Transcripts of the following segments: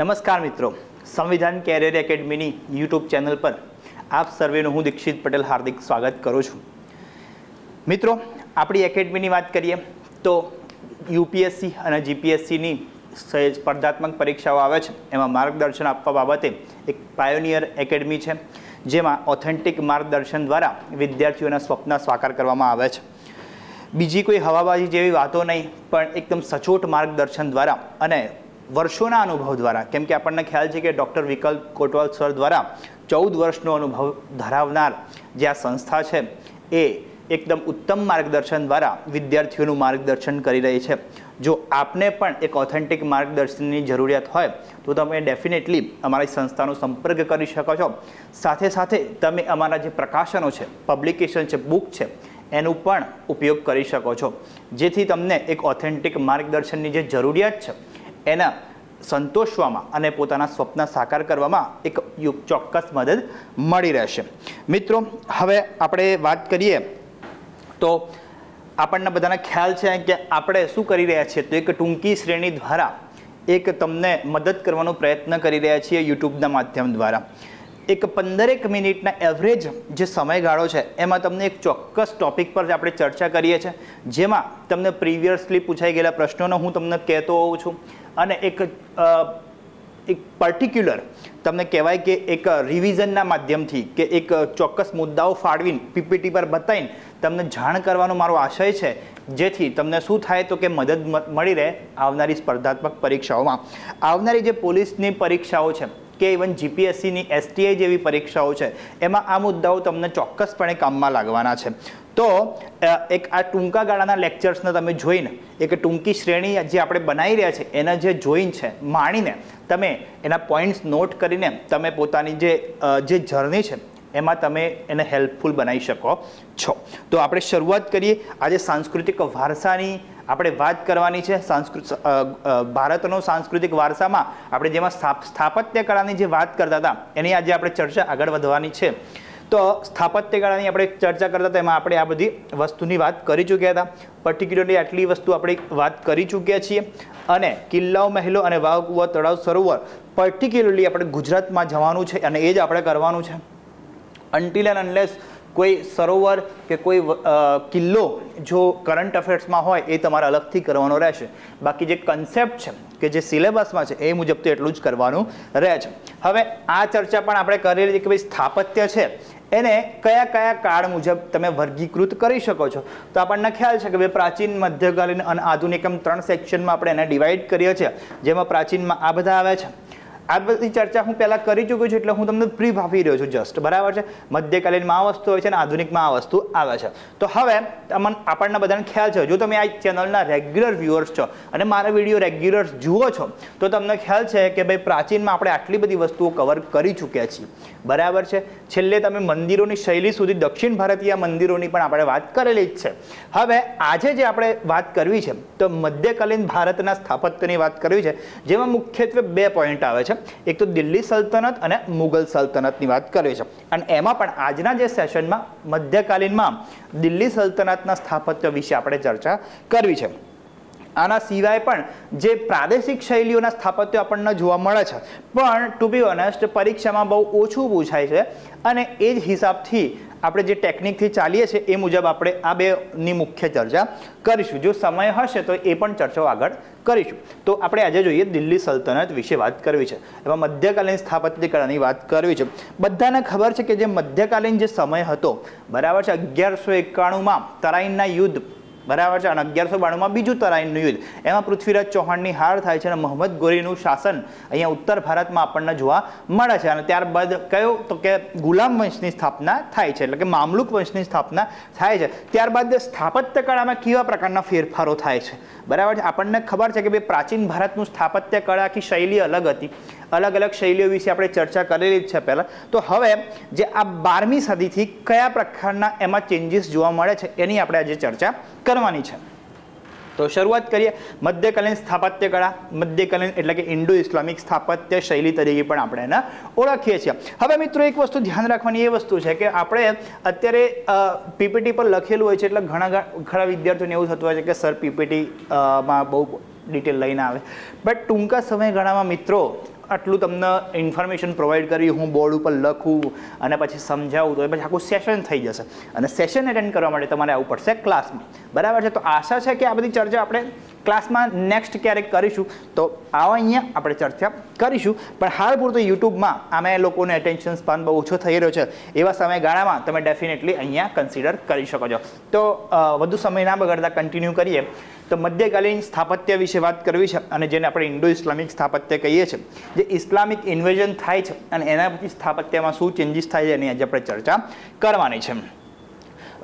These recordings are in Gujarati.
નમસ્કાર મિત્રો. સંવિધાન કેરિયર એકેડમીની યુટ્યુબ ચેનલ પર આપ સર્વેનું હું દીક્ષિત પટેલ હાર્દિક સ્વાગત કરું છું. મિત્રો, આપણી એકેડમીની વાત કરીએ તો યુપીએસસી અને જીપીએસસીની સ્પર્ધાત્મક પરીક્ષાઓ આવે છે. એમાં માર્ગદર્શન આપવા બાબતે એક પાયોનિયર એકેડમી છે, જેમાં ઓથેન્ટિક માર્ગદર્શન દ્વારા વિદ્યાર્થીઓના સ્વપ્ન સાકાર કરવામાં આવે છે. બીજી કોઈ હવાબાજી જેવી વાતો નહીં, પણ એકદમ સચોટ માર્ગદર્શન દ્વારા અને વર્ષોના અનુભવ દ્વારા, કેમ કે આપણને ખ્યાલ છે કે ડૉક્ટર વિકલ્પ કોટવાલ સર દ્વારા ચૌદ વર્ષનો અનુભવ ધરાવનાર જે આ સંસ્થા છે, એ એકદમ ઉત્તમ માર્ગદર્શન દ્વારા વિદ્યાર્થીઓનું માર્ગદર્શન કરી રહી છે. જો આપને પણ એક ઓથેન્ટિક માર્ગદર્શનની જરૂરિયાત હોય, તો તમે ડેફિનેટલી અમારી સંસ્થાનો સંપર્ક કરી શકો છો. સાથે સાથે તમે અમારા જે પ્રકાશનો છે પબ્લિકેશન છે બુક છે, એનું પણ ઉપયોગ કરી શકો છો. જેથી તમને એક ઓથેન્ટિક માર્ગદર્શનની જે જરૂરિયાત છે એના સંતોષવામાં અને પોતાના સ્વપ્ન સાકાર કરવામાં એક ચોક્કસ મદદ મળી રહેશે. મિત્રો, હવે આપણે વાત કરીએ તો આપણને બધાને ખ્યાલ છે કે આપણે શું કરી રહ્યા છીએ તો એક ટૂંકી શ્રેણી દ્વારા એક તમને મદદ કરવાનો પ્રયત્ન કરી રહ્યા છીએ યુટ્યુબના માધ્યમ દ્વારા. એક પંદરેક મિનિટના એવરેજ જે સમયગાળો છે, એમાં તમને એક ચોક્કસ ટોપિક પર આપણે ચર્ચા કરીએ છીએ. જેમાં તમને પ્રીવિયસલી પૂછાઈ ગયેલા પ્રશ્નોનો હું તમને કહેતો હોઉં છું. અને એક એક પર્ટિક્યુલર તમને કહેવાય કે એક રિવિઝનના માધ્યમથી કે એક ચોક્કસ મુદ્દાઓ ફાળવીને, પીપીટી પર બતાવીને તમને જાણ કરવાનો મારો આશય છે, જેથી તમને શું થાય તો કે મદદ મળી રહે આવનારી સ્પર્ધાત્મક પરીક્ષાઓમાં. આવનારી જે પોલીસની પરીક્ષાઓ છે કે ઇવન જીપીએસસીની એસટીઆઈ જેવી પરીક્ષાઓ છે, એમાં આ મુદ્દાઓ તમને ચોક્કસપણે કામમાં લાગવાના છે. તો એક આ ટૂંકા ગાળાના લેક્ચર્સને તમે જોઈને, એક ટૂંકી શ્રેણી જે આપણે બનાવી રહ્યા છે, એના જે જોઈન છે, માણીને તમે એના પોઈન્ટ્સ નોટ કરીને તમે પોતાની જે જે જર્ની છે, એમાં તમે એને હેલ્પફુલ બનાવી શકો છો. તો આપણે શરૂઆત કરીએ આજે સાંસ્કૃતિક વારસાની આપણે વાત કરવાની છે સાંસ્કૃત ભારતનો સાંસ્કૃતિક વારસામાં આપણે જેમાં સ્થાપ સ્થાપત્ય કળાની જે વાત કરતા હતા, એની આજે આપણે ચર્ચા આગળ વધવાની છે. તો સ્થાપત્ય કળાની આપણે ચર્ચા કરતા હતા એમાં આપણે આ બધી વસ્તુની વાત કરી ચૂક્યા હતા. પર્ટિક્યુલરલી આટલી વસ્તુ આપણે વાત કરી ચૂક્યા છીએ. અને કિલ્લાઓ, મહેલો અને વાવ, કુવા, તળાવ, સરોવર પર્ટિક્યુલરલી આપણે ગુજરાતમાં જવાનું છે અને એ જ આપણે કરવાનું છે. અનટિલ એન્ડ અનલેસ કોઈ સરોવર કે કોઈ કિલ્લો જો કરંટ અફેર્સમાં હોય એ તમારે અલગથી કરવાનો રહેશે. બાકી જે કન્સેપ્ટ છે કે જે સિલેબસમાં છે એ મુજબ તો એટલું જ કરવાનું રહે છે. હવે આ ચર્ચા પણ આપણે કરેલી કે ભાઈ સ્થાપત્ય છે. એને કયા કયા કાળ મુજબ તમે વર્ગીકૃત કરી શકો છો? તો આપણને ખ્યાલ છે કે ભાઈ પ્રાચીન, મધ્યકાલીન અને આધુનિક એમ ત્રણ સેક્શનમાં આપણે એને ડિવાઈડ કરીએ છીએ. જેમાં પ્રાચીનમાં આ બધા આવે છે. આ બધી ચર્ચા હું પહેલાં કરી ચૂક્યો છું એટલે હું તમને પ્રી ભાવી રહ્યો છું જસ્ટ બરાબર છે? મધ્યકાલીનમાં આ વસ્તુ હોય છે અને આધુનિકમાં આ વસ્તુ આવે છે. તો હવે તમને આપણને બધાને ખ્યાલ છે, જો તમે આ ચેનલના રેગ્યુલર વ્યુઅર્સ છો અને મારા વીડિયો રેગ્યુલર જુઓ છો, તો તમને ખ્યાલ છે કે ભાઈ પ્રાચીનમાં આપણે આટલી બધી વસ્તુઓ કવર કરી ચૂક્યા છીએ. બરાબર છે? છેલ્લે તમે મંદિરોની શૈલી સુધી દક્ષિણ ભારતીય મંદિરોની પણ આપણે વાત કરેલી જ છે. હવે આજે જે આપણે વાત કરવી છે, તો મધ્યકાલીન ભારતના સ્થાપત્યની વાત કરવી છે, જેમાં મુખ્યત્વે બે પોઈન્ટ આવે છે. એક તો દિલ્હી સલ્તનત અને મુગલ સલ્તનતની વાત કરવી છે. અને એમાં પણ આજના જે સેશનમાં, મધ્યકાલીનમાં દિલ્હી સલ્તનતના સ્થાપત્ય વિશે આપણે ચર્ચા કરવી છે. આના સિવાય પણ જે પ્રાદેશિક શૈલીઓના સ્થાપત્યો આપણને જોવા મળે છે. પણ ટુ બી ઓનેસ્ટ પરીક્ષામાં બહુ ઓછું પૂછાય છે અને એ જ હિસાબથી આપણે જે ટેકનિકથી ચાલીએ છીએ એ મુજબ આપણે આ બેની મુખ્ય ચર્ચા કરીશું. જો સમય હશે તો એ પણ ચર્ચાઓ આગળ કરીશું. તો આપણે આજે જોઈએ દિલ્હી સલ્તનત વિશે વાત કરવી છે. એમાં મધ્યકાલીન સ્થાપત્યકળાની વાત કરવી છે. બધાને ખબર છે કે જે મધ્યકાલીન જે સમય હતો, બરાબર છે, અગિયારસો એકાણુંમાં તરાઈનના યુદ્ધ બરાબર છે. અને અગિયારસો બાણુંમાં બીજું તરાઈનનું યુદ્ધ. એમાં પૃથ્વીરાજ ચૌહાણની હાર થાય છે અને મોહમ્મદ ગોરીનું શાસન અહીંયા ઉત્તર ભારતમાં આપણને જોવા મળે છે. અને ત્યારબાદ કયો? તો કે ગુલામ વંશની સ્થાપના થાય છે. એટલે કે મામલુક વંશની સ્થાપના થાય છે. ત્યારબાદ સ્થાપત્ય કળામાં કેવા પ્રકારના ફેરફારો થાય છે? બરાબર છે. આપણને ખબર છે કે ભાઈ પ્રાચીન ભારતનું સ્થાપત્ય કળા આખી શૈલી અલગ હતી. અલગ અલગ શૈલીઓ વિશે આપણે ચર્ચા કરેલી જ છે પહેલાં. તો હવે જે આ બારમી સદીથી કયા પ્રકારના એમાં ચેન્જીસ જોવા મળે છે એની આપણે આજે ચર્ચા કરવાની છે. તો શરૂઆત કરીએ મધ્યકાલીન સ્થાપત્ય કળા. મધ્યકાલીન એટલે કે ઇન્ડો ઇસ્લામિક સ્થાપત્ય શૈલી તરીકે પણ આપણે એને ઓળખીએ છીએ. હવે મિત્રો એક વસ્તુ ધ્યાન રાખવાની એ વસ્તુ છે કે આપણે અત્યારે પીપીટી પર લખેલું હોય છે એટલે ઘણા ઘણા વિદ્યાર્થીઓને એવું થતું હોય છે કે સર પીપીટી માં બહુ ડિટેલ લઈને આવે. બટ ટૂંકા સમયગાળામાં મિત્રો આટલું તમને ઇન્ફોર્મેશન પ્રોવાઈડ કરી, હું બોર્ડ ઉપર લખું અને પછી સમજાવું, તો એ પછી આખું સેશન થઈ જશે. અને સેશન એટેન્ડ કરવા માટે તમારે આવવું પડશે ક્લાસમાં બરાબર છે? તો આશા છે કે આ બધી ચર્ચા આપણે ક્લાસમાં નેક્સ્ટ ક્યારેક કરીશું, તો આવા અહીંયા આપણે ચર્ચા કરીશું. પણ હાલ પૂરતું યુટ્યુબમાં આમે લોકોને એટેન્શન સ્પાન બહુ ઓછો થઈ રહ્યો છે. એવા સમયગાળામાં તમે ડેફિનેટલી અહીંયા કન્સિડર કરી શકો છો. તો વધુ સમય ના બગાડતા કન્ટિન્યુ કરીએ. તો મધ્યકાલીન સ્થાપત્ય વિશે વાત કરવી છે અને જેને આપણે ઇન્ડો ઇસ્લામિક સ્થાપત્ય કહીએ છીએ. જે ઇસ્લામિક ઇન્વેઝન થાય છે અને એના પછી સ્થાપત્યમાં શું ચેન્જીસ થાય છે એની આજે આપણે ચર્ચા કરવાની છે.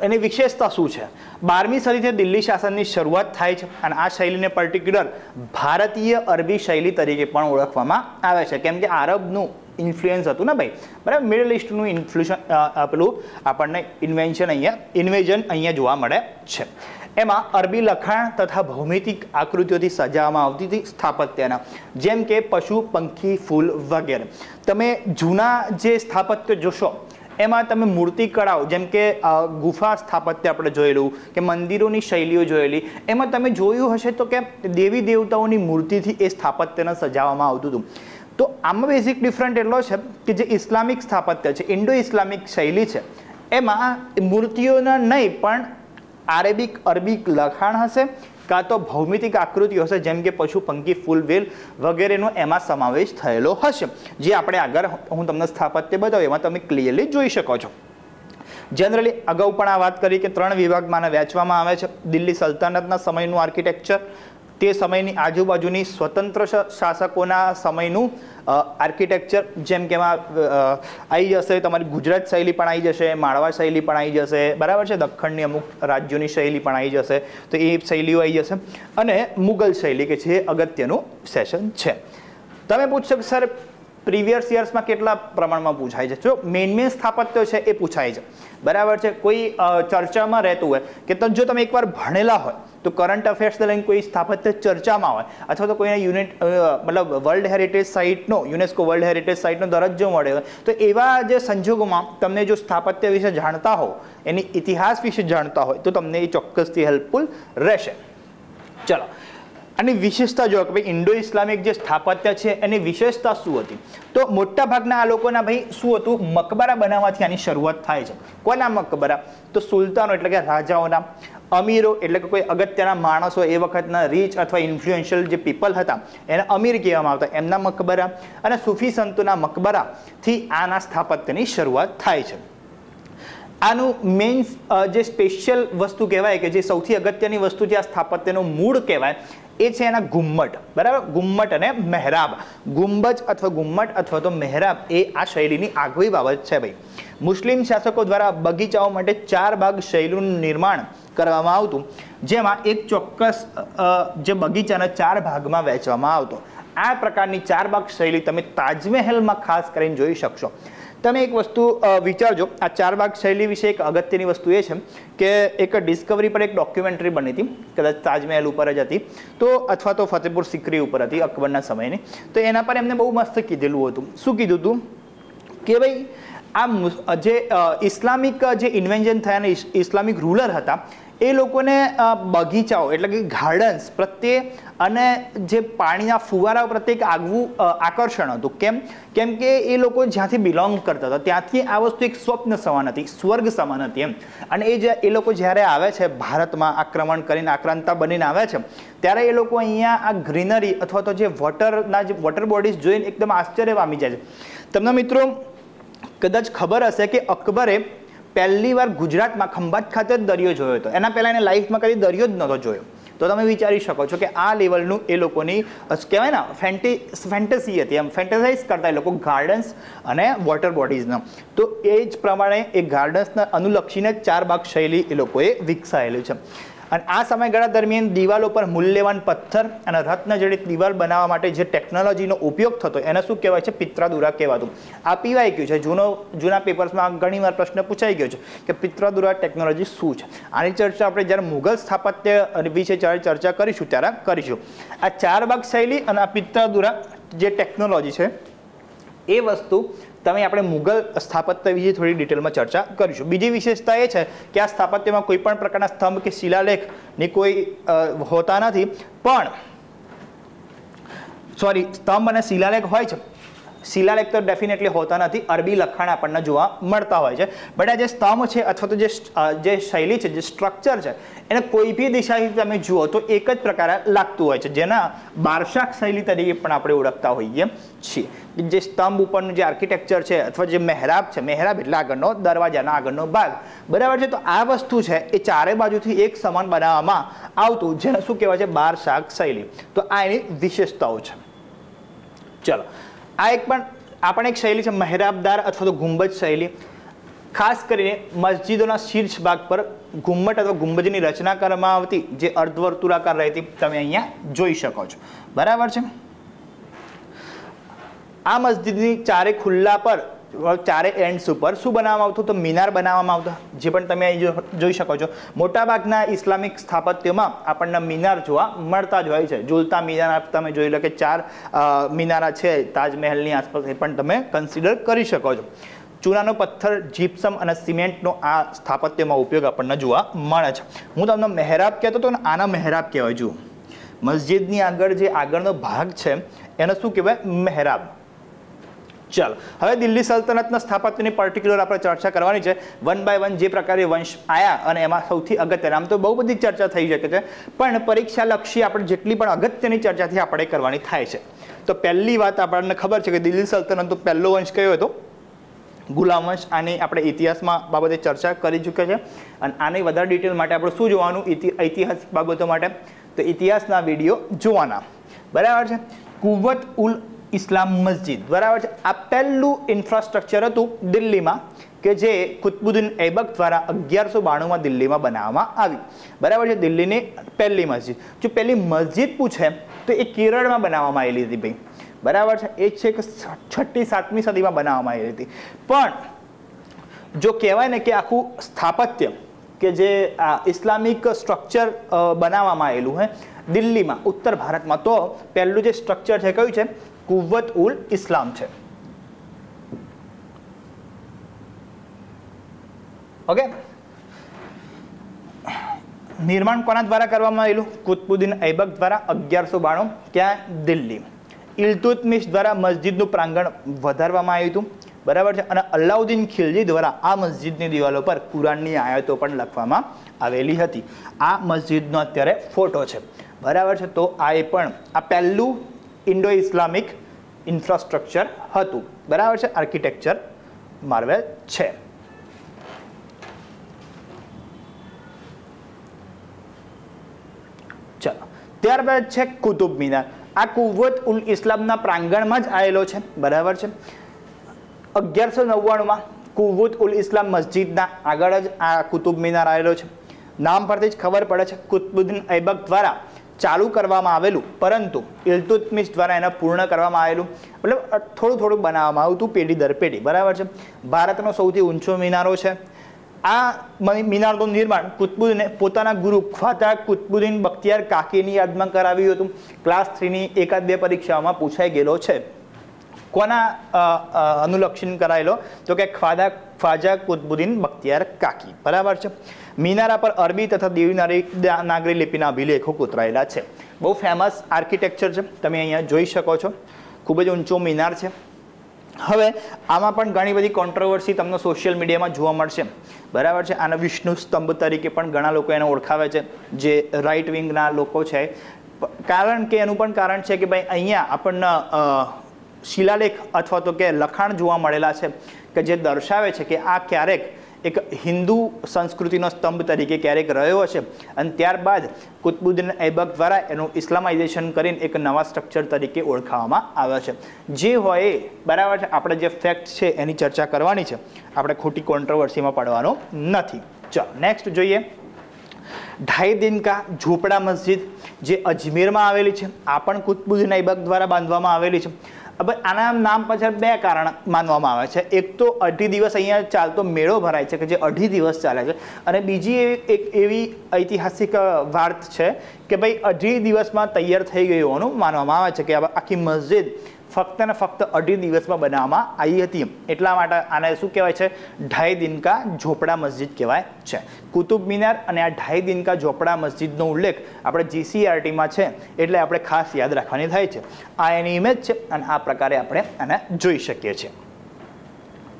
એની વિશેષતા શું છે? બારમી સદીથી દિલ્હી શાસનની શરૂઆત થાય છે અને આ શૈલીને પર્ટિક્યુલર ભારતીય અરબી શૈલી તરીકે પણ ઓળખવામાં આવે છે. કેમ કે આરબનું ઇન્ફ્લુઅન્સ હતું ને ભાઈ? બરાબર? મિડલ ઇસ્ટનું ઇન્ફ્લુશન પેલું આપણને ઇન્વેન્શન અહીંયા ઇન્વેઝન અહીંયા જોવા મળે છે. એમાં અરબી લખાણ તથા ભૌમિતિક આકૃતિઓથી સજાવવામાં આવતી હતી સ્થાપત્યના. જેમ કે પશુ, પંખી, ફૂલ વગેરે. તમે જૂના જે સ્થાપત્ય જોશો એમાં તમે મૂર્તિ કળાઓ જેમ કે ગુફા સ્થાપત્ય આપણે જોયેલું, કે મંદિરોની શૈલીઓ જોયેલી, એમાં તમે જોયું હશે તો કે દેવી દેવતાઓની મૂર્તિથી એ સ્થાપત્યને સજાવવામાં આવતું હતું. તો આમાં બેઝિક ડિફરન્ટ એટલો છે કે જે ઇસ્લામિક સ્થાપત્ય છે, ઇન્ડો ઇસ્લામિક શૈલી છે, એમાં મૂર્તિઓના નહીં, પણ આરેબિક અરબિક લખાણ હશે કાં તો ભૌમિતિક આકૃતિઓ હશે, જેમ કે પશુ, પંખી, ફૂલ વેલ વગેરેનો એમાં સમાવેશ થયેલો હશે. જે આપણે આગળ હું તમને સ્થાપત્ય બતાવું, એમાં તમે ક્લિયરલી જોઈ શકો છો. જનરલી અગાઉ પણ આ વાત કરી કે ત્રણ વિભાગમાં વહેંચવામાં આવે છે. દિલ્હી સલ્તનતના સમયનું આર્કિટેક્ચર તે સમયની આજુબાજુની સ્વતંત્ર શાસકોના સમયનું આર્કિટેક્ચર જેમ કે એમાં આવી જશે, તમારી ગુજરાત શૈલી પણ આવી જશે, માળવા શૈલી પણ આવી જશે, બરાબર છે? દખ્ખણની અમુક રાજ્યોની શૈલી પણ આવી જશે, તો એ શૈલીઓ આવી જશે. અને મુગલ શૈલી, કે જે અગત્યનું સેશન છે. તમે પૂછશો કે, સર પ્રીવિયસ યર્સમાં કેટલા પ્રમાણમાં પૂછાય છે? જો મેઇન મેઇન સ્થાપત્ય છે એ પૂછાય છે. બરાબર છે? કોઈ ચર્ચામાં રહેતું હોય કે જો તમે એકવાર ભણેલા હોય, તો કરંટ અફેર્સને લઈને કોઈ સ્થાપત્ય ચર્ચામાં હોય, અથવા તો કોઈના યુનિટ મતલબ વર્લ્ડ હેરિટેજ સાઇટનો યુનેસ્કો વર્લ્ડ હેરિટેજ સાઇટનો દરજ્જો મળે હોય, તો એવા જે સંજોગોમાં તમને જો સ્થાપત્ય વિશે જાણતા હો એની ઇતિહાસ વિશે જાણતા હોય, તો તમને એ ચોક્કસથી હેલ્પફુલ રહેશે. ચલો આની વિશેષતા જો કે ભાઈ ઇન્ડો ઇસ્લામિક જે સ્થાપત્ય છે, એની વિશેષતા શું હતી? તો મોટા ભાગના આ લોકોના ભાઈ શું હતું? મકબરા બનાવવાથી આની શરૂઆત થાય છે. કોના મકબરા? તો સુલતાનો એટલે કે રાજાઓના. અમીરો એટલે કે કોઈ અગત્યના માણસો એ વખતના રીચ અથવા ઇન્ફ્લુએન્શિયલ જે પીપલ હતા, એને અમીર કહેવામાં આવતા. એમના મકબરા અને સૂફી સંતોના મકબરાથી આના સ્થાપત્યની શરૂઆત થાય છે. આનું મેઇન જે સ્પેશિયલ વસ્તુ કહેવાય કે જે સૌથી અગત્યની વસ્તુ જે આ સ્થાપત્યનું મૂળ કહેવાય એ છે એના ગુમ્મટ. બરાબર? ગુમ્મટ અને મહેરાબ. ગુંબજ અથવા ગુમ્મટ અથવા તો મહેરાબ એ આ શૈલીની આગવી બાબત છે ભાઈ. મુસ્લિમ શાસકો દ્વારા બગીચાઓ માટે ચાર ભાગ શૈલીનું નિર્માણ કરવામાં આવતું, જેમાં એક ચોક્કસ જે બગીચાના ચાર ભાગમાં વહેંચવામાં આવતો. આ પ્રકારની ચાર ભાગ શૈલી તમે તાજમહેલમાં ખાસ કરીને જોઈ શકશો. તમે એક વસ્તુ વિચારજો. આ ચાર બાગ શૈલી વિશે એક અગત્યની વસ્તુ એ છે કે એક ડિસ્કવરી પર એક ડોક્યુમેન્ટરી બની હતી. કદાચ તાજમહેલ ઉપર જ હતી. તો અથવા તો ફતેપુર સિકરી ઉપર હતી, અકબરના સમયની. તો એના પર એમને બહુ મસ્ત કીધેલું હતું. શું કીધું હતું કે ભાઈ, આ જે ઇસ્લામિક જે ઇન્વેન્શન થયા અને ઇસ્લામિક રૂલર હતા, એ લોકોને બગીચાઓ એટલે કે ગાર્ડન્સ પ્રત્યે અને જે પાણીના ફુવારા પ્રત્યે એક આગવું આકર્ષણ હતું. કેમ? કેમ કે એ લોકો જ્યાંથી બિલોંગ કરતા હતા, ત્યાંથી આ વસ્તુ એક સ્વપ્ન સમાન હતી, સ્વર્ગ સમાન હતી એમ. અને એ જે, એ લોકો જ્યારે આવે છે, ભારતમાં આક્રમણ કરીને આક્રાંતા બનીને આવે છે, ત્યારે એ લોકો અહીંયા આ ગ્રીનરી અથવા તો જે વોટરના જે વોટર બોડીઝ જોઈને એકદમ આશ્ચર્ય પામી જાય છે. તમને મિત્રો, કદાચ ખબર હશે કે અકબરે પહેલી વાર ગુજરાતમાં ખંભાત ખાતે દરિયો જોયો હતો. એના પહેલાં એને લાઈફમાં કદી દરિયો જ નહોતો જોયો. તો તમે વિચારી શકો છો કે આ લેવલનું એ લોકોની કહેવાય ને, ફેન્ટી, ફેન્ટસી હતી. એમ ફેન્ટસાઇઝ કરતા એ લોકો ગાર્ડન્સ અને વોટર બોડીઝના. તો એ જ પ્રમાણે એ ગાર્ડન્સના અનુલક્ષીને ચાર બાગ શૈલી એ લોકોએ વિકસાયેલી છે. અને આ સમયગાળા દરમિયાન દિવાલો પર મૂલ્યવાન પથ્થર અને રત્ન જડિત દિવાલ બનાવવા માટે જે ટેકનોલોજીનો ઉપયોગ થતો, એને શું કહેવાય છે? પિત્રાદુરા કહેવાતું. આ પીવાઈ ગયું છે? જૂનો, જૂના પેપર્સમાં ઘણીવાર પ્રશ્ન પૂછાઈ ગયો છે કે પિત્રાદુરા ટેકનોલોજી શું છે? આની ચર્ચા આપણે જ્યારે મુઘલ સ્થાપત્ય વિશે જ્યારે ચર્ચા કરીશું, ત્યારે કરીશું. આ ચાર બાગ શૈલી અને આ પિત્રાદુરા જે ટેકનોલોજી છે, એ વસ્તુ તમે આપણે મુગલ સ્થાપત્ય વિશે થોડી ડિટેલમાં ચર્ચા કરીશું. બીજી વિશેષતા એ છે કે આ સ્થાપત્યમાં કોઈ પણ પ્રકારના સ્તંભ કે શિલાલેખની કોઈ હોતા નથી. પણ, સોરી, સ્તંભ અને શિલાલેખ હોય છે. શિલાલેખ તો ડેફિનેટલી હોતા નથી. અરબી લખાણ આપણને જોવા મળતા હોય છે. બટ આ જે સ્તંભ છે અથવા તો જે જે શૈલી છે, જે સ્ટ્રક્ચર છે, એને કોઈ બી દિશાથી તમે જુઓ તો એક જ પ્રકારે લાગતું હોય છે. જેના બારશાક શૈલી તરીકે પણ આપણે ઓળખતા હોઈએ છીએ. જે સ્તંભ ઉપરનું જે આર્કિટેક્ચર છે અથવા જે મહેરાબ છે, મહેરાબ એટલે આગળનો દરવાજાના આગળનો ભાગ. બરાબર છે? તો આ વસ્તુ છે એ ચારે બાજુથી એક સમાન બનાવવામાં આવતું. જેને શું કહેવાય છે? બાર શાક શૈલી. તો આ એની વિશેષતાઓ છે. ચલો. આ એક પણ આ પણ એક શૈલી છે મહેરાબદાર અથવા તો ગુંબજ શૈલી. ખાસ કરીને મસ્જિદોના શીર્ષ ભાગ પર ગુમ્મટ અથવા ગુંબજની રચના કરવામાં આવતી જે અર્ધવર્તુળાકાર રહેતી તમે અહીંયા જોઈ શકો છો. બરાબર છે? આ મસ્જિદની ચારે ખુલ્લા પર ચારે એન્ડ્સ ઉપર શું બનાવવામાં આવતું? તો મિનાર બનાવવામાં આવતા. જે પણ તમે અહીં જોઈ શકો છો. મોટાભાગના ઇસ્લામિક સ્થાપત્યમાં આપણને મિનાર જોવા મળતા જ હોય છે. ઝૂલતા મિનાર તમે જોઈ લો કે ચાર મિનારા છે, તાજમહેલની આસપાસ એ પણ તમે કન્સિડર કરી શકો છો. ચૂનાનો પથ્થર જીપ્સમ અને સિમેન્ટનો આ સ્થાપત્યમાં ઉપયોગ આપણને જોવા મળે છે. હું તમને મહેરાબ કહેતો હતો ને આના મહેરાબ કહેવાય. જુઓ. મસ્જિદની આગળ જે આગળનો ભાગ છે, એને શું કહેવાય? મહેરાબ. ચાલો. હવે દિલ્હી સલ્તનતના સ્થાપત્યની પર્ટિક્યુલર આપણે ચર્ચા કરવાની છે. વન બાય વન જે પ્રકારે વંશ આયા અને એમાં સૌથી અગત્યના, આમ તો બહુ બધી ચર્ચા થઈ શકે છે, પણ પરીક્ષા લક્ષી આપણે જેટલી પણ અગત્યની ચર્ચાથી આપણે કરવાની થાય છે. તો પહેલી વાત આપણને ખબર છે કે દિલ્હી સલ્તનતનો પહેલો વંશ કયો હતો? ગુલામ વંશ. આની આપણે ઇતિહાસમાં બાબતે ચર્ચા કરી ચૂક્યા છે. અને આની વધારે ડિટેલ માટે આપણે શું જોવાનું? ઐતિહાસિક બાબતો માટે. તો ઇતિહાસના વીડિયો જોવાના. બરાબર છે? કુવત ઉલ ઇસ્લામ મસ્જિદ. બરાબર છે? આ પહેલું ઇન્ફ્રાસ્ટ્રક્ચર હતું દિલ્હીમાં કે જે કુતબુદ્દીન ઐબક દ્વારા અગિયારસો બાણુંમાં દિલ્હીમાં બનાવવામાં આવી. બરાબર છે? દિલ્હીની પહેલી મસ્જિદ. જો પહેલી મસ્જિદ પૂછે, તો એ કેરળમાં બનાવવામાં આવેલી હતી ભાઈ. બરાબર છે? એ છે કે છઠ્ઠી, સાતમી સદીમાં બનાવવામાં આવી હતી. પણ જો કહેવાય ને કે આખું સ્થાપત્ય કે જે આ ઇસ્લામિક સ્ટ્રક્ચર બનાવવામાં આવેલું હે દિલ્હીમાં, ઉત્તર ભારતમાં, તો પહેલું જે સ્ટ્રક્ચર છે કયું છે? કુવત ઉલ ઇસ્લામ છે. ઓકે નિર્માણ કોના દ્વારા કરવામાં આવેલું? કુતબુદ્દીન ઐબક દ્વારા અગિયારસો બાણું, ક્યાં? દિલ્હી. ઇલતુતમિશ દ્વારા મસ્જિદનું પ્રાંગણ વધારવામાં આવ્યું હતું. બરાબર છે? અને અલાઉદ્દીન ખિલજી દ્વારા આ મસ્જિદની દિવાલો પર કુરાનની આયતો પણ લખવામાં આવેલી હતી. આ મસ્જિદનો અત્યારે ફોટો છે. બરાબર છે? તો આ એ પણ, આ પહેલું ઇન્ડો ઇસ્લામિક ઇન્ફ્રાસ્ટ્રક્ચર હતું. બરાબર છે? આર્કિટેક્ચર માર્વેલ છે. ચાલો. ત્યારબાદ છે કુતુબ મિનાર. આ કુવત ઉલ ઇસ્લામના પ્રાંગણમાં જ આવેલો છે. બરાબર છે? અગિયારસો નવ્વાણુંમાં કુવત ઉલ ઇસ્લામ મસ્જિદના આગળ જ આ કુતુબ મિનાર આવેલો છે. નામ પરથી જ ખબર પડે છે. કુતબુદ્દીન ઐબક દ્વારા ચાલુ કરવામાં આવેલું, પરંતુ ઇલ્તુત્મિશ દ્વારા એને પૂર્ણ કરવામાં આવેલું. મતલબ થોડું થોડું બનાવવામાં આવતું પેઢી દર પેઢી. બરાબર છે? ભારતનો સૌથી ઊંચો મિનારો છે. આ મિનારનું નિર્માણ કુતબુદ્દીને પોતાના ગુરુ ખ્વાતા કુતબુદ્દીન બખ્તિયાર કાકીની યાદમાં કરાવ્યું હતું. ક્લાસ થ્રીની એકાદ બે પરીક્ષાઓમાં પૂછાઈ ગયેલો છે. કોના અનુલક્ષીન કરાયેલો? તો કે ખ્વાદા ખ્વાજા કુતબુદ્દીન બખ્તિયાર કાકી. બરાબર છે? મિનારા પર અરબી તથા દેવનારી નાગરી લિપિના અભિલેખો કોતરાયેલા છે. બહુ ફેમસ આર્કિટેક્ચર છે. તમે અહીંયા જોઈ શકો છો. ખૂબ જ ઊંચો મિનાર છે. હવે આમાં પણ ઘણી બધી કોન્ટ્રોવર્સી તમને સોશિયલ મીડિયામાં જોવા મળશે. બરાબર છે? આના વિષ્ણુ સ્તંભ તરીકે પણ ઘણા લોકો એને ઓળખાવે છે. જે રાઇટ વિંગના લોકો છે. કારણ કે એનું પણ કારણ છે કે ભાઈ અહીંયા આપણને શિલાલેખ અથવા તો કે લખાણ જોવા મળેલા છે, કે જે દર્શાવે છે કે આ ક્યારેક એક હિન્દુ સંસ્કૃતિનો સ્તંભ તરીકે ક્યારેક રહ્યો હશે અને ત્યારબાદ કુતબુદ્દીન ઐબક દ્વારા એનું ઇસ્લામાઇઝેશન કરીને એક નવા સ્ટ્રક્ચર તરીકે ઓળખાવામાં આવે છે. જે હોય બરાબર છે? આપણે જે ફેક્ટ છે એની ચર્ચા કરવાની છે. આપણે ખોટી કોન્ટ્રોવર્સીમાં પડવાનો નથી. ચાલો નેક્સ્ટ જોઈએ. ઢાઈ દિન કા ઝૂંપડા મસ્જિદ જે અજમેરમાં આવેલી છે, આ પણ કુતબુદ્દીન ઐબક દ્વારા બાંધવામાં આવેલી છે. હવે આના નામ પાછળ બે કારણ માનવામાં આવે છે. એક તો અઢી દિવસ અહીંયા ચાલતો મેળો ભરાય છે કે જે અઢી દિવસ ચાલે છે. અને બીજી એક એવી ઐતિહાસિક વાત છે કે ભાઈ અઢી દિવસમાં તૈયાર થઈ ગયું હોવાનું માનવામાં આવે છે કે આખી મસ્જિદ ફક્ત ને ફક્ત અઢી દિવસમાં બનાવવામાં આવી હતી એટલા માટે આને શું કહેવાય છે? ઢાઈ દિનકા ઝોપડા મસ્જિદ કહેવાય છે. કુતુબ મિનાર અને આ ઢાઈ દિનકા ઝોપડા મસ્જિદનો ઉલ્લેખ આપણે જીસીઆરટીમાં છે એટલે આપણે ખાસ યાદ રાખવાની થાય છે. આ એની ઇમેજ છે અને આ પ્રકારે આપણે આને જોઈ શકીએ છીએ.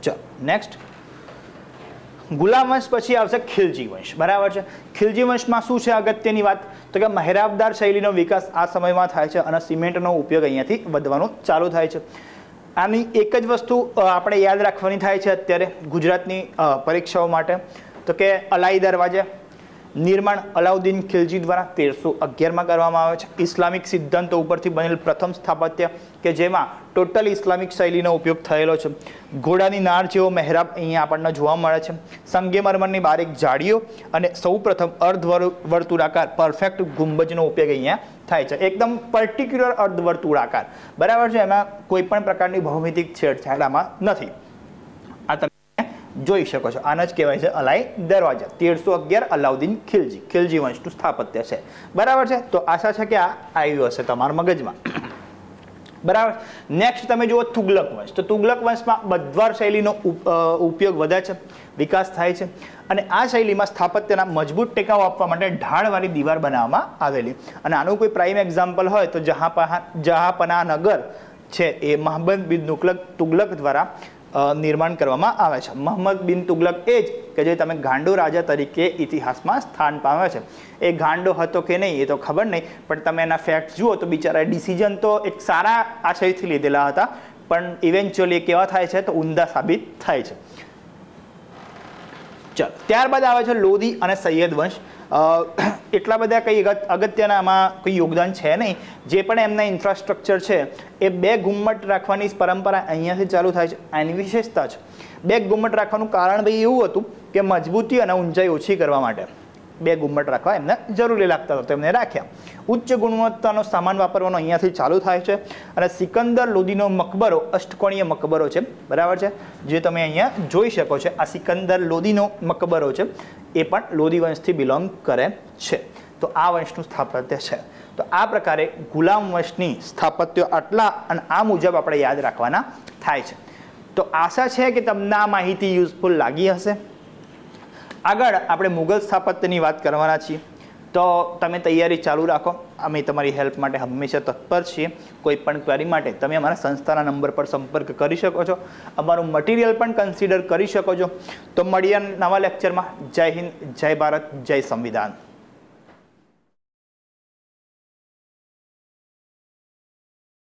ચાલો નેક્સ્ટ ગુલામ વંશ પછી આવશે ખિલજી વંશ. બરાબર છે? ખિલજી વંશમાં શું છે અગત્યની વાત? તો કે મહેરાબદાર શૈલીનો વિકાસ આ સમયમાં થાય છે અને સિમેન્ટનો ઉપયોગ અહીંયાથી વધવાનો ચાલુ થાય છે. આની એક જ વસ્તુ આપણે યાદ રાખવાની થાય છે અત્યારે ગુજરાતની પરીક્ષાઓ માટે. તો કે અલાઈ દરવાજે. નિર્માણ અલાઉદ્દીન ખિલજી દ્વારા તેરસો અગિયારમાં કરવામાં આવે છે. ઇસ્લામિક સિદ્ધાંતો ઉપરથી બનેલ પ્રથમ સ્થાપત્ય કે જેમાં ટોટલ ઇસ્લામિક શૈલીનો ઉપયોગ થયેલો છે. ઘોડાની નાળ જેવો મહેરાબ અહીંયા આપણને જોવા મળે છે. સંગેમરમરની બારીક જાળીઓ અને સૌપ્રથમ અર્ધવર્તુળાકાર પરફેક્ટ ગુંબજનો ઉપયોગ અહીંયા થાય છે. એકદમ પર્ટિક્યુલર અર્ધવર્તુળાકાર. બરાબર છે? એમાં કોઈ પણ પ્રકારની ભૌમિતિક છેડછાડ આમાં નથી. જોઈ શકો છો. આને જ કહેવાય છે અલાઈ દરવાજા. તેરસો અગિયાર અલાઉદ્દીન ખિલજી. ખિલજી વંશનું સ્થાપત્ય છે. બરાબર છે? તો આશા છે કે આ આવ્યું હશે તમારા મગજમાં. બરાબર? નેક્સ્ટ તમે જુઓ તુગલક વંશ. તો તુગલક વંશમાં બધવાર શૈલીનો ઉપ- ઉપયોગ વધે છે, વિકાસ થાય છે અને આ શૈલીમાં સ્થાપત્યના મજબૂત ટેકાઓ આપવા માટે ઢાળવાળી દીવાર બનાવવામાં આવેલી. અને આનું કોઈ પ્રાઇમ એક્ઝામ્પલ હોય તો જહાપના જહાપના નગર છે એ મહમ્મદ બિન તુગલક દ્વારા નિર્માણ કરવામાં આવે છે. મોહમ્મદ બિન તુગલક એ જ કે જે તમે ગાંડો રાજા તરીકે ઇતિહાસમાં સ્થાન પામે છે. એ ગાંડો હતો કે નહીં એ તો ખબર નહીં, પણ તમે એના ફેક્ટ જુઓ તો બિચારા ડિસિઝન તો એક સારા આશયથી લીધેલા હતા. પણ ઇવેન્ચ્યુઅલી કેવા થાય છે તો ઊંધા સાબિત થાય છે. ચાલો. ત્યારબાદ આવે છે લોધી અને સૈયદ વંશ. એટલા બધા કંઈ અગત- અગત્યના આમાં કોઈ યોગદાન છે નહીં. જે પણ એમના ઇન્ફ્રાસ્ટ્રક્ચર છે, એ બે ગુમ્મટ રાખવાની પરંપરા અહીંયાથી ચાલુ થાય છે. આની વિશેષતા છે. બે ગુમ્મટ રાખવાનું કારણ ભાઈ એવું હતું કે મજબૂતી અને ઊંચાઈ ઓછી કરવા માટે. બે ગુમ્મટ રાખવા એમને જરૂરી લાગતા હતા. તો એમને રાખ્યા. ઉચ્ચ ગુણવત્તાનો સામાન વાપરવાનો અહીંયાથી ચાલુ થાય છે અને સિકંદર લોદીનો મકબરો અષ્ટકોણીય મકબરો છે. બરાબર છે? જે તમે અહીંયા જોઈ શકો છો. આ સિકંદર લોદીનો મકબરો છે. એ પણ લોદી વંશથી બિલોંગ કરે છે. તો આ વંશનું સ્થાપત્ય છે. તો આ પ્રકારે ગુલામ વંશની સ્થાપત્યો આટલા અને આ મુજબ આપણે યાદ રાખવાના થાય છે. તો આશા છે કે તમને આ માહિતી યુઝફુલ લાગી હશે. આગળ આપણે મુઘલ સ્થાપત્યની વાત કરવાના છીએ. તો તમે તૈયારી ચાલુ રાખો. અમે તમારી હેલ્પ માટે હંમેશા તત્પર છીએ. કોઈ પણ ક્વેરી માટે તમે અમારા સંસ્થાના નંબર પર સંપર્ક કરી શકો છો. અમારું મટીરિયલ પણ કન્સિડર કરી શકો છો. તો મળીએ નવા લેક્ચરમાં. જય હિન્દ, જય ભારત, જય સંવિધાન.